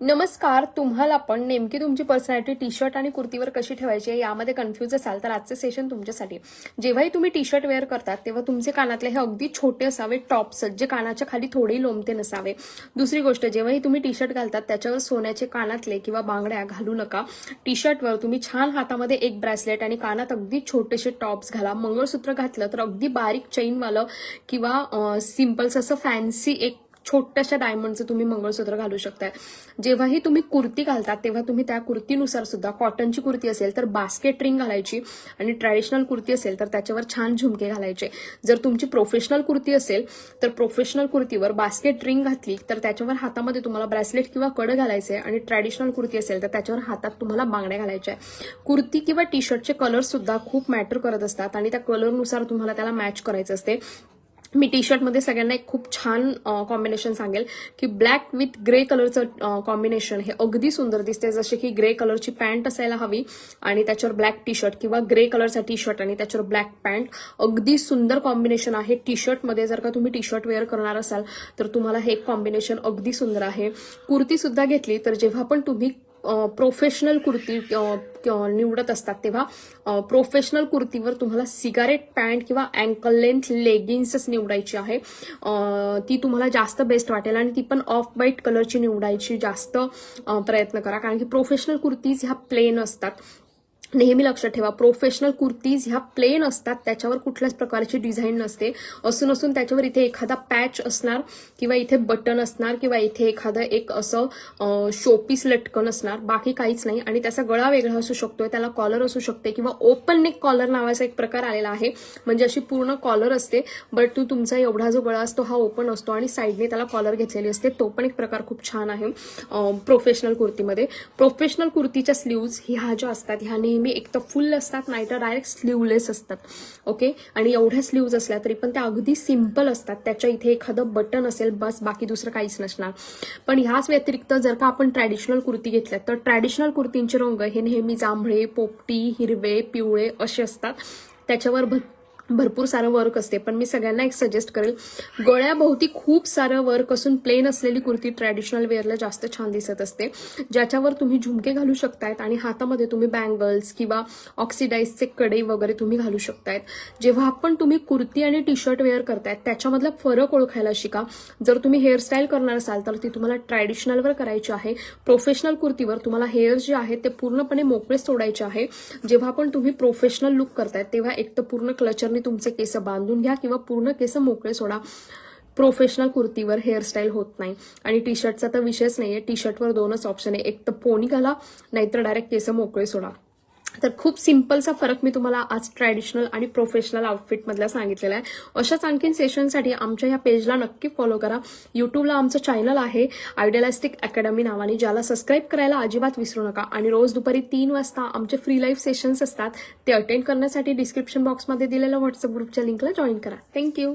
नमस्कार तुम्हाला पण नेमकी तुमची पर्सनॅलिटी टी शर्ट आणि कुर्तीवर कशी ठेवायची आहे यामध्ये कन्फ्यूज असाल तर आजचे सेशन तुमच्यासाठी. जेव्हाही तुम्ही टी शर्ट वेअर करतात तेव्हा तुमचे कानातले हे अगदी छोटे असावे टॉप्स जे कानाच्या खाली थोडेही लोंबते नसावे. दुसरी गोष्ट जेव्हाही तुम्ही टी शर्ट घालतात त्याच्यावर सोन्याचे कानातले किंवा बांगड्या घालू नका. टी शर्टवर तुम्ही छान हातामध्ये एक ब्रेसलेट आणि कानात अगदी छोटेसे टॉप्स घाला. मंगळसूत्र घातलं तर अगदी बारीक चैनवालं किंवा सिम्पल्स असं फॅन्सी एक छोट्याशा डायमंडचं तुम्ही मंगळसूत्र घालू शकताय. जेव्हाही तुम्ही कुर्ती घालतात तेव्हा तुम्ही त्या कुर्तीनुसार सुद्धा कॉटनची कुर्ती असेल तर बास्केट रिंग घालायची आणि ट्रॅडिशनल कुर्ती असेल तर त्याच्यावर छान झुमके घालायचे. जर तुमची प्रोफेशनल कुर्ती असेल तर प्रोफेशनल कुर्तीवर बास्केट रिंग घातली तर त्याच्यावर हातामध्ये तुम्हाला ब्रेसलेट किंवा कड घालायचे आणि ट्रॅडिशनल कुर्ती असेल तर त्याच्यावर हातात तुम्हाला बांगड्या घालायच्या आहे कुर्ती किंवा टी शर्टचे कलर सुद्धा खूप मॅटर करत असतात आणि त्या कलरनुसार तुम्हाला त्याला मॅच करायचं असते. मी टी शर्टमध्ये सगळ्यांना एक खूप छान कॉम्बिनेशन सांगेल की ब्लॅक विथ ग्रे कलरचं कॉम्बिनेशन हे अगदी सुंदर दिसते जसे की ग्रे कलरची पॅन्ट असायला हवी आणि त्याच्यावर ब्लॅक टी शर्ट किंवा ग्रे कलरचा टी शर्ट आणि त्याच्यावर ब्लॅक पॅन्ट अगदी सुंदर कॉम्बिनेशन आहे. टी शर्टमध्ये जर का तुम्ही टी शर्ट वेअर करणार असाल तर तुम्हाला हे कॉम्बिनेशन अगदी सुंदर आहे. कुर्तीसुद्धा घेतली तर जेव्हा पण तुम्ही प्रोफेशनल कुर्ती निवडत असतात तेव्हा प्रोफेशनल कुर्तीवर तुम्हाला सिगारेट पॅन्ट किंवा अँकल लेंथ लेगिन्सच निवडायची आहे. ती तुम्हाला जास्त बेस्ट वाटेल आणि ती पण ऑफ व्हाईट कलरची निवडायची जास्त प्रयत्न करा. कारण की प्रोफेशनल कुर्तीज ह्या प्लेन असतात. नेहमी लक्षात ठेवा प्रोफेशनल कुर्तीज ह्या प्लेन असतात त्याच्यावर कुठल्याच प्रकारची डिझाईन नसते. असून असून त्याच्यावर इथे एखादा पॅच असणार किंवा इथे बटन असणार किंवा इथे एखादं एक असं शोपीस लटकन असणार बाकी काहीच नाही. आणि त्याचा गळा वेगळा असू शकतोय त्याला कॉलर असू शकते किंवा ओपन नेक कॉलर नावाचा एक प्रकार आलेला आहे. म्हणजे अशी पूर्ण कॉलर असते बट तू तुमचा एवढा जो गळा असतो हा ओपन असतो आणि साईडने त्याला कॉलर घेतलेली असते. तो पण एक प्रकार खूप छान आहे प्रोफेशनल कुर्तीमध्ये. प्रोफेशनल कुर्तीच्या स्लीव्ज ह्या ज्या असतात ह्या नेहमी एक तर फुल असतात नाही तर डायरेक्ट स्लीवलेस असतात. ओके आणि एवढ्या स्लीव्ज असल्या तरी पण त्या अगदी सिंपल असतात. त्याच्या इथे एखादं बटन असेल बस बाकी दुसरं काहीच नसणार. पण ह्याच व्यतिरिक्त जर का आपण ट्रॅडिशनल कुर्ती घेतल्यात तर ट्रॅडिशनल कुर्तींचे रंग हे नेहमी जांभळे पोपटी हिरवे पिवळे असे असतात. त्याच्यावर भरपूर सारं वर्क असते. पण मी सगळ्यांना एक सजेस्ट करेल गळ्याभोवती खूप सारं वर्क असून प्लेन असलेली कुर्ती ट्रॅडिशनल वेअरला जास्त छान दिसत असते. ज्याच्यावर तुम्ही झुमके घालू शकतायत आणि हातामध्ये तुम्ही बँगल्स किंवा ऑक्सिडाईजचे कडे वगैरे तुम्ही घालू शकतायत. जेव्हा आपण तुम्ही कुर्ती आणि टी शर्ट वेअर करतायत त्याच्यामधला फरक ओळखायला शिका. जर तुम्ही हेअरस्टाईल करणार असाल तर ती तुम्हाला ट्रॅडिशनलवर करायची आहे. प्रोफेशनल कुर्तीवर तुम्हाला हेअर जे आहेत ते पूर्णपणे मोकळे सोडायचे आहे. जेव्हा पण तुम्ही प्रोफेशनल लुक करतायत तेव्हा एक तर पूर्ण क्लचर क्लचरने तुमचे केस बांधून घ्या किंवा पूर्ण केस मोकळे सोडा. प्रोफेशनल कुर्तीवर हेअरस्टाईल होत नाही. आणि टी शर्टचा तर विषयच नाहीये. टी शर्टवर दोनच ऑप्शन आहे. एक तर पोनी घाला नाहीतर डायरेक्ट केस मोकळे सोडा. तर खूप सिम्पलचा फरक मी तुम्हाला आज ट्रॅडिशनल आणि प्रोफेशनल आउटफिटमधला सांगितलेला आहे. अशाच आणखीन सेशनसाठी आमच्या या पेजला नक्की फॉलो करा. युट्यूबला आमचं चॅनल आहे आयडियालिस्टिक अकॅडमी नावाने ज्याला सबस्क्राईब करायला अजिबात विसरू नका. आणि रोज दुपारी तीन वाजता आमचे फ्री लाईव्ह सेशन्स असतात ते अटेंड करण्यासाठी डिस्क्रिप्शन बॉक्समध्ये दिलेल्या व्हॉट्सअप ग्रुपच्या लिंकला जॉईन करा. थँक्यू